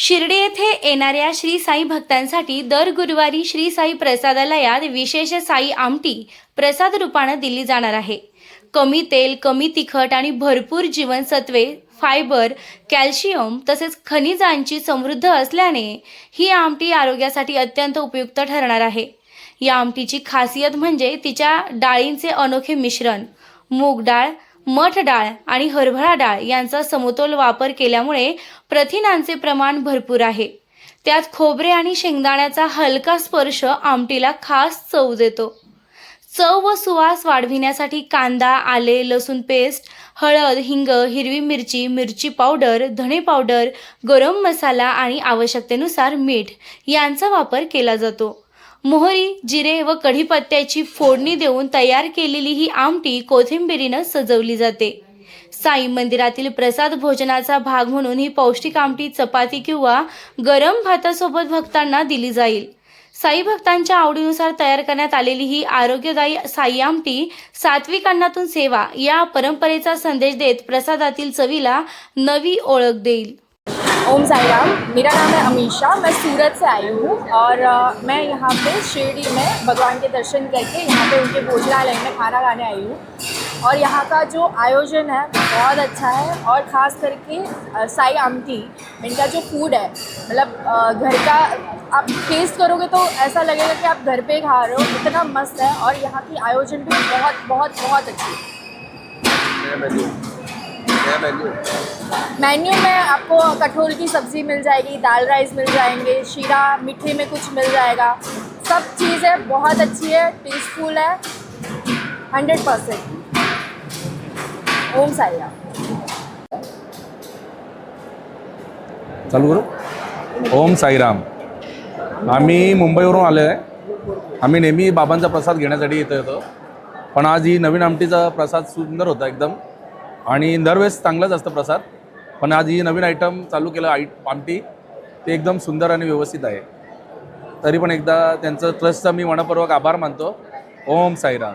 शिर्डी येथे येणाऱ्या श्री साई भक्तांसाठी दर गुरुवारी श्री साई प्रसादालयात विशेष साई आमटी प्रसाद रूपानं दिली जाणार आहे. कमी तेल कमी तिखट आणि भरपूर जीवनसत्वे फायबर कॅल्शियम तसेच खनिजांची समृद्ध असल्याने ही आमटी आरोग्यासाठी अत्यंत उपयुक्त ठरणार आहे. या आमटीची खासियत म्हणजे तिच्या डाळींचे अनोखे मिश्रण मूग डाळ मठ डाळ आणि हरभरा डाळ यांचा समतोल वापर केल्यामुळे प्रथिनांचे प्रमाण भरपूर आहे. त्यात खोबरे आणि शेंगदाण्याचा हलका स्पर्श आमटीला खास चव देतो. चव व सुवास वाढविण्यासाठी कांदा आले लसूण पेस्ट हळद हिंग हिरवी मिरची मिरची पावडर धणे पावडर गरम मसाला आणि आवश्यकतेनुसार मीठ यांचा वापर केला जातो. मोहरी जिरे व कढीपत्त्याची फोडणी देऊन तयार केलेली ही आमटी कोथिंबिरीनं सजवली जाते. साई मंदिरातील प्रसाद भोजनाचा भाग म्हणून ही पौष्टिक आमटी चपाती किंवा गरम भातासोबत भक्तांना दिली जाईल. साई भक्तांच्या आवडीनुसार तयार करण्यात आलेली ही आरोग्यदायी साई आमटी सात्विक अन्नातून सेवा या परंपरेचा संदेश देत प्रसादातील चवीला नवी ओळख देईल. ओम साईराम, मेरा नाम है अमीशा मैं सूरत से आई हूँ और मैं यहाँ पे शिरडी में भगवान के दर्शन करके यहाँ पे उनके भोजनालय में खाना खाने आई हूँ। और यहाँ का जो आयोजन है, बहुत अच्छा है और ख़ास करके साई आमटी, इनका जो फ़ूड है मतलब घर का, आप टेस्ट करोगे तो ऐसा लगेगा कि आप घर पे खा रहे हो, इतना मस्त है और यहाँ की आयोजन भी बहुत बहुत बहुत अच्छी है। मेन्यू नया मेन्यू मेन्यू में आपको कठोल की सब्ज़ी मिल जाएगी दाल राइस मिल जाएंगे शीरा मीठे में कुछ मिल जाएगा। सब चीज़ें बहुत अच्छी है टेस्टफुल है हंड्रेड परसेंट ओम राम। चालू करू? ओम साईराम आम्ही मुंबईवरून आलो आहे. आम्ही नेहमी बाबांचा प्रसाद घेण्यासाठी इथं येतो. पण आज ही नवीन आमटीचा प्रसाद सुंदर होता एकदम. आणि दरवेळेस चांगलाच असतं प्रसाद. पण आज ही नवीन आयटम चालू केलं आय आमटी ते एकदम सुंदर आणि व्यवस्थित आहे. तरी पण एकदा त्यांचं ट्रस्टचा मी मनपूर्वक आभार मानतो. ओम साईराम.